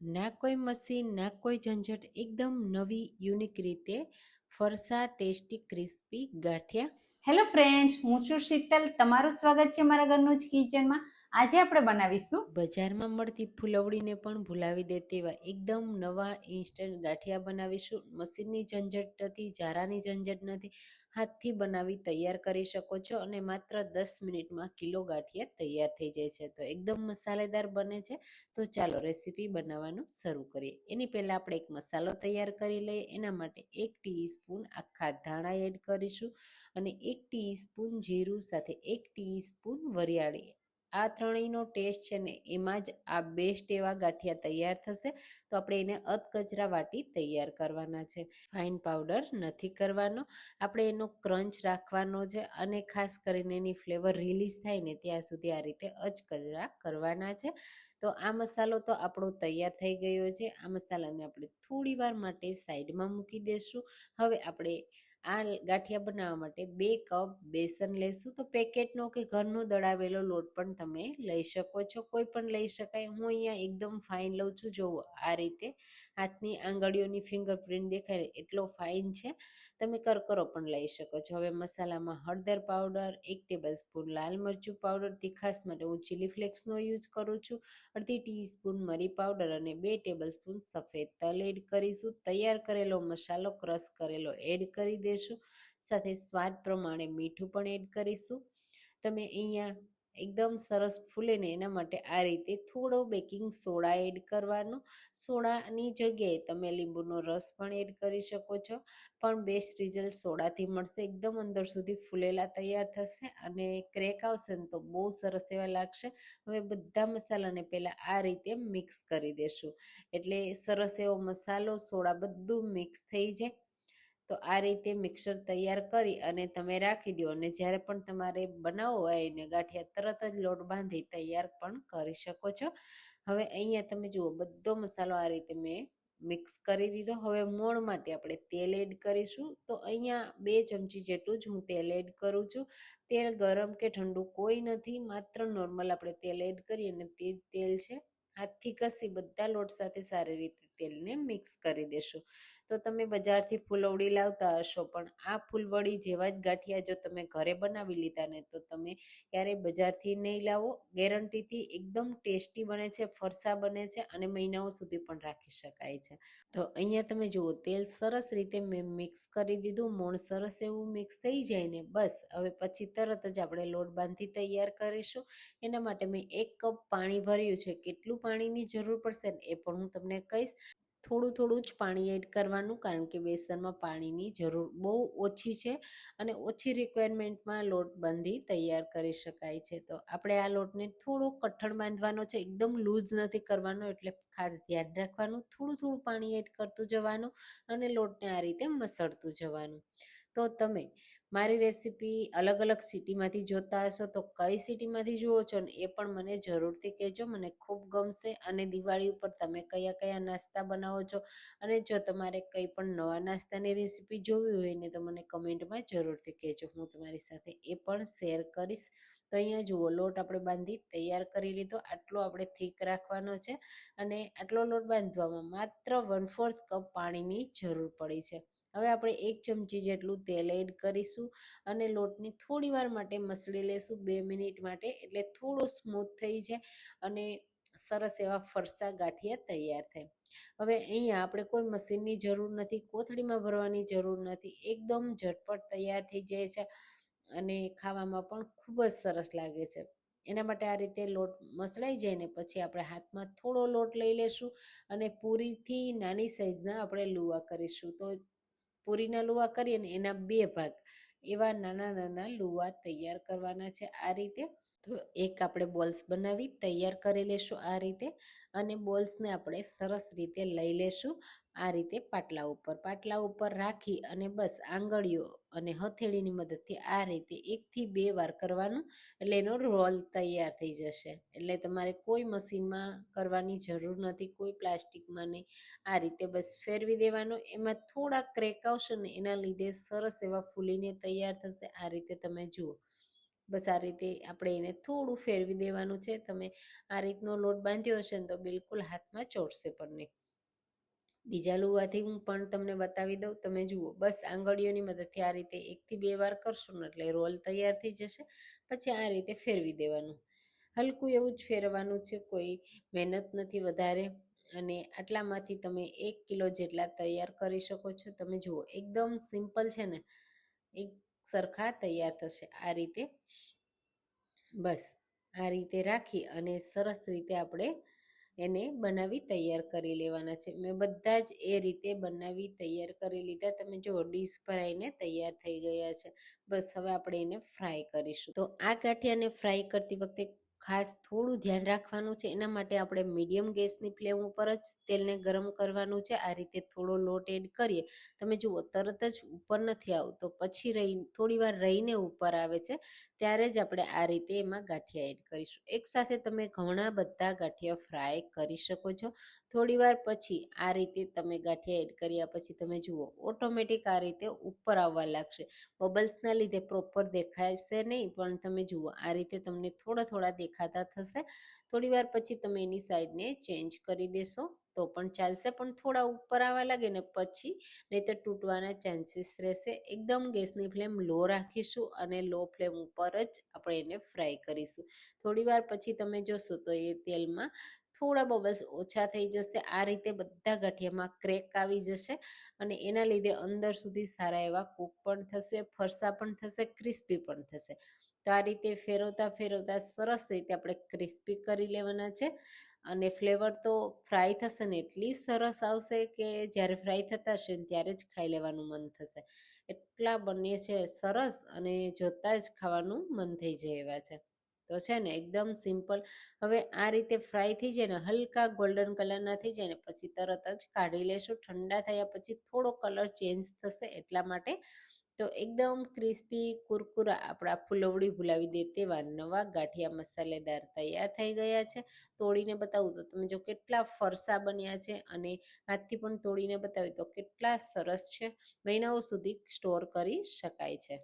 ના કોઈ મશીન, ના કોઈ ઝંઝટ, એકદમ નવી યુનિક રીતે ફરસા ટેસ્ટી ક્રિસ્પી ગાંઠિયા. હેલો ફ્રેન્ડ્સ હું છું શીતલ. તમારું સ્વાગત છે મારા ઘરનું જ કિચનમાં આજે આપણે બનાવીશું બજારમાં મળતી ફૂલવડીને પણ ભૂલાવી દે તેવા એકદમ નવા ઇન્સ્ટન્ટ ગાંઠિયા બનાવીશું. મશીનની ઝંઝટ નથી, ઝારાની ઝંઝટ નથી. હાથથી બનાવી તૈયાર કરી શકો છો અને માત્ર દસ મિનિટમાં કિલો ગાંઠિયા તૈયાર થઈ જાય છે. તો એકદમ મસાલેદાર બને છે. તો ચાલો રેસીપી બનાવવાનું શરૂ કરીએ. એની પહેલાં આપણે એક મસાલો તૈયાર કરી લઈએ. એના માટે એક ટીસ્પૂન આખા ધાણા એડ કરીશું અને એક ટીસ્પૂન જીરું સાથે એક ટીસ્પૂન વરિયાળી આ ત્રણેયનો ટેસ્ટ છે ને, એમાં જ આ બેસ્ટ એવા ગાંઠિયા તૈયાર થશે. તો આપણે એને અધકચરા વાટી તૈયાર કરવાના છે. ફાઇન પાવડર નથી કરવાનો. આપણે એનો ક્રંચ રાખવાનો છે અને ખાસ કરીને એની ફ્લેવર રિલીઝ થાય ને ત્યાં સુધી આ રીતે અચકચરા કરવાના છે. તો આ મસાલો તો આપણો તૈયાર થઈ ગયો છે. આ મસાલાને આપણે થોડી વાર માટે સાઈડમાં મૂકી દઈશું હવે આપણે આ ગાંઠિયા બનાવવા માટે બે કપ બેસન લેશું. તો પેકેટનો કે ઘરનો દળાવેલો લોટ પણ તમે લઈ શકો છો. કોઈ પણ લઈ શકાય. હું અહીંયા એકદમ ફાઇન લઉં છું. જો આ રીતે હાથની આંગળીઓની ફિંગરપ્રિન્ટ દેખાય એટલો ફાઇન છે. તમે કરકરો પણ લઈ શકો છો. હવે મસાલામાં હળદર પાવડર એક ટેબલ સ્પૂન લાલ મરચું પાવડર તીખાસ માટે હું ચીલી ફ્લેક્સનો યુઝ કરું છું. અડધી ટીસ્પૂન મરી પાવડર અને બે ટેબલ સ્પૂન સફેદ તલ એડ કરીશું. તૈયાર કરેલો મસાલો ક્રશ કરેલો એડ કરી દઈશું સાથે સ્વાદ પ્રમાણે મીઠું પણ એડ કરીશું. તમે અહીંયા એકદમ સરસ ફૂલે ને એના માટે આ રીતે થોડો બેકિંગ સોડા એડ કરવાનો. સોડાની જગ્યાએ તમે લીંબુનો રસ પણ એડ કરી શકો છો. પણ બેસ્ટ રિઝલ્ટ સોડાથી મળશે. એકદમ અંદર સુધી ફૂલેલા તૈયાર થશે અને ક્રેક આવશે ને તો બહુ સરસ એવા લાગશે. હવે બધા મસાલાને પહેલાં આ રીતે મિક્સ કરી દેશું. એટલે સરસ એવો મસાલો, સોડા બધું મિક્સ થઈ જાય. તો આ રીતે મિક્સર તૈયાર કરી અને તમે રાખી દો અને જ્યારે પણ તમારે બનાવવો હોય એને ગાંઠિયા તરત જ લોટ બાંધી તૈયાર પણ કરી શકો છો. હવે અહીંયા તમે જુઓ, બધો મસાલો આ રીતે મેં મિક્સ કરી દીધો. હવે મોણ માટે આપણે તેલ એડ કરીશું. તો અહીંયા બે ચમચી જેટલું જ હું તેલ એડ કરું છું. તેલ ગરમ કે ઠંડુ કોઈ નથી, માત્ર નોર્મલ આપણે તેલ એડ કરીએ અને તે તેલ છે. હાથથી કસી બધા લોટ સાથે સારી રીતે તેલને મિક્સ કરી દેશું. તો તમે બજારથી ફૂલવડી લાવતા હશો, પણ આ ફૂલવડી જેવા જ ગાંઠિયા જો તમે ઘરે બનાવી લીધા ને, તો તમે ક્યારેય બજારથી નહીં લાવો. ગેરંટીથી એકદમ ટેસ્ટી બને છે, ફરસા બને છે અને મહિનાઓ સુધી પણ રાખી શકાય છે. તો અહીંયા તમે જુઓ, તેલ સરસ રીતે મેં મિક્સ કરી દીધું, મોણ સરસ એવું મિક્સ થઈ જાય ને, બસ. હવે પછી તરત જ આપણે લોટ બાંધી તૈયાર કરીશું. એના માટે મેં એક કપ પાણી ભર્યું છે. કેટલું પાણીની જરૂર પડશે ને, એ પણ હું તમને કહીશ. થોડું થોડું જ પાણી એડ કરવાનું, કારણ કે બેસનમાં પાણીની જરૂર બહુ ઓછી છે અને ઓછી રિક્વાયરમેન્ટમાં લોટ બાંધી તૈયાર કરી શકાય છે. તો આપણે આ લોટને થોડો કઠણ બાંધવાનો છે, એકદમ લૂઝ નથી કરવાનો, એટલે ખાસ ધ્યાન રાખવાનું, થોડું થોડું પાણી એડ કરતું જવાનું અને લોટને આ રીતે મસળતું જવાનું. તો તમે મારી રેસીપી અલગ અલગ સિટીમાંથી જોતા હશો તો કઈ સિટીમાંથી જુઓ છો ને એ પણ મને જરૂરથી કહેજો. મને ખૂબ ગમશે અને દિવાળી ઉપર તમે કયા કયા નાસ્તા બનાવો છો અને જો તમારે કંઈ પણ નવા નાસ્તાની રેસીપી જોવી હોય ને તો મને કમેન્ટમાં જરૂરથી કહેજો. હું તમારી સાથે એ પણ શેર કરીશ. તો અહીંયા જુઓ, લોટ આપણે બાંધી તૈયાર કરી લીધો. આટલો આપણે થીક રાખવાનો છે અને આટલો લોટ બાંધવામાં માત્ર વન ફોર્થ કપ પાણીની જરૂર પડી છે. હવે આપણે એક ચમચી જેટલું તેલ એડ કરીશું અને લોટને થોડી વાર માટે મસળી લેશું, બે મિનિટ માટે, એટલે થોડો સ્મૂથ થઈ જાય અને સરસ એવા ફરસા ગાંઠિયા તૈયાર થાય. હવે અહીંયા આપણે કોઈ મશીનની જરૂર નથી, કોથળીમાં ભરવાની જરૂર નથી, એકદમ ઝટપટ તૈયાર થઈ જાય છે અને ખાવામાં પણ ખૂબ જ સરસ લાગે છે. એના માટે આ રીતે લોટ મસળાઈ જાય ને પછી આપણે હાથમાં થોડો લોટ લઈ લેશું અને પૂરીથી નાની સાઈઝના આપણે લુવા કરીશું. તો પૂરીના લુવા કરીએ ને એના બે ભાગ. એવા નાના નાના લુવા તૈયાર કરવાના છે આ રીતે. તો એક આપણે બોલ્સ બનાવી, તૈયાર કરી લેશું આ રીતે અને બોલ્સને આપણે સરસ રીતે લઈ લેશું. આ રીતે પાટલા ઉપર પાટલા ઉપર રાખી અને બસ આંગળીઓ અને હથેળીની મદદથી આ રીતે એકથી બે વાર કરવાનું, એટલે એનો રોલ તૈયાર થઈ જશે. એટલે તમારે કોઈ મશીનમાં કરવાની જરૂર નથી, કોઈ પ્લાસ્ટિકમાં નહીં. આ રીતે બસ ફેરવી દેવાનો. એમાં થોડા ક્રેક આવશે ને એના લીધે સરસ એવા ફૂલીને તૈયાર થશે. આ રીતે તમે જુઓ. બસ આ રીતે આપણે એને થોડું ફેરવી દેવાનું છે. તમે આ રીતનો લોટ બાંધ્યો હશે ને તો બિલકુલ હાથમાં ચોટશે પણ નહીં. બીજા લુવાથી હું પણ તમને બતાવી દઉં. તમે જુઓ, બસ આંગળીઓની મદદથી આ રીતે એકથી બે વાર કરશો ને એટલે રોલ તૈયાર થઈ જશે. પછી આ રીતે ફેરવી દેવાનું. હલકું એવું જ ફેરવાનું છે. કોઈ મહેનત નથી વધારે અને આટલામાંથી તમે એક કિલો જેટલા તૈયાર કરી શકો છો. તમે જુઓ, એકદમ સિમ્પલ છે ને. એક સરખા તૈયાર થશે. આ રીતે બસ, આ રીતે રાખી અને સરસ રીતે આપણે એને બનાવી તૈયાર કરી લેવાના છે. મેં બધા જ એ રીતે બનાવી તૈયાર કરી લીધા. તમે જુઓ, ડીશ ભરાઈને તૈયાર થઈ ગયા છે. બસ, હવે આપણે એને ફ્રાય કરીશું. તો આ ગાંઠિયાને ફ્રાય કરતી વખતે ખાસ થોડું ધ્યાન રાખવાનું છે. એના માટે આપણે મીડિયમ ગેસની ફ્લેમ ઉપર જ તેલને ગરમ કરવાનું છે. આ રીતે થોડો લોટ એડ કરીએ. તમે જુઓ, તરત જ ઉપર નથી આવતો પછી રહી, થોડી વાર રહીને ઉપર આવે છે. ત્યારે જ આપણે આ રીતે એમાં ગાંઠિયા એડ કરીશું. એકસાથે તમે ઘણા બધા ગાંઠિયા ફ્રાય કરી શકો છો. થોડી વાર પછી આ રીતે તમે ગાંઠિયા એડ કર્યા પછી તમે જુઓ, ઓટોમેટિક આ રીતે ઉપર આવવા લાગશે. બબલ્સના લીધે પ્રોપર દેખાશે નહીં, પણ તમે જુઓ, આ રીતે તમને થોડા થોડા દેખાતા થશે. થોડી વાર પછી તમે એની સાઈડને ચેન્જ કરી દેશો. તો પણ ચાલશે, પણ થોડા ઉપર આવવા લાગે ને પછી નહીં તો તૂટવાના ચાન્સીસ રહેશે. એકદમ ગેસની ફ્લેમ લો રાખીશું અને લો ફ્લેમ ઉપર જ આપણે એને ફ્રાય કરીશું. થોડી વાર પછી તમે જોશો તો એ તેલમાં થોડા બબલ્સ ઓછા થઈ જશે. આ રીતે બધા ગાંઠિયામાં ક્રેક આવી જશે અને એના લીધે અંદર સુધી સારા એવા કૂક પણ થશે, ફરસા પણ થશે, ક્રિસ્પી પણ થશે. તો આ રીતે ફેરવતા ફેરવતા સરસ રીતે આપણે ક્રિસ્પી કરી લેવાના છે. અને ફ્લેવર તો ફ્રાય થશે ને એટલી સરસ આવશે કે જ્યારે ફ્રાય થતા હશે ને ત્યારે જ ખાઈ લેવાનું મન થશે. એટલા બંને છે સરસ અને જોતાં જ ખાવાનું મન થઈ જાય એવા છે. તો છે ને એકદમ સિમ્પલ. હવે આ રીતે ફ્રાય થઈ જાય ને, હલકા ગોલ્ડન કલરના થઈ જાય ને, પછી તરત જ કાઢી લેશું. ઠંડા થયા પછી થોડો કલર ચેન્જ થશે એટલા માટે તો એકદમ ક્રિસ્પી કુરકુરા આપણા ફુલવડી ભૂલાવી દે તેવા નવા ગાંઠિયા મસાલેદાર તૈયાર થઈ ગયા છે. તોડીને બતાવું તો તમે જો કેટલા ફરસા બન્યા છે અને હાથથી પણ તોડીને બતાવી તો કેટલા સરસ છે. મહિનાઓ સુધી સ્ટોર કરી શકાય છે.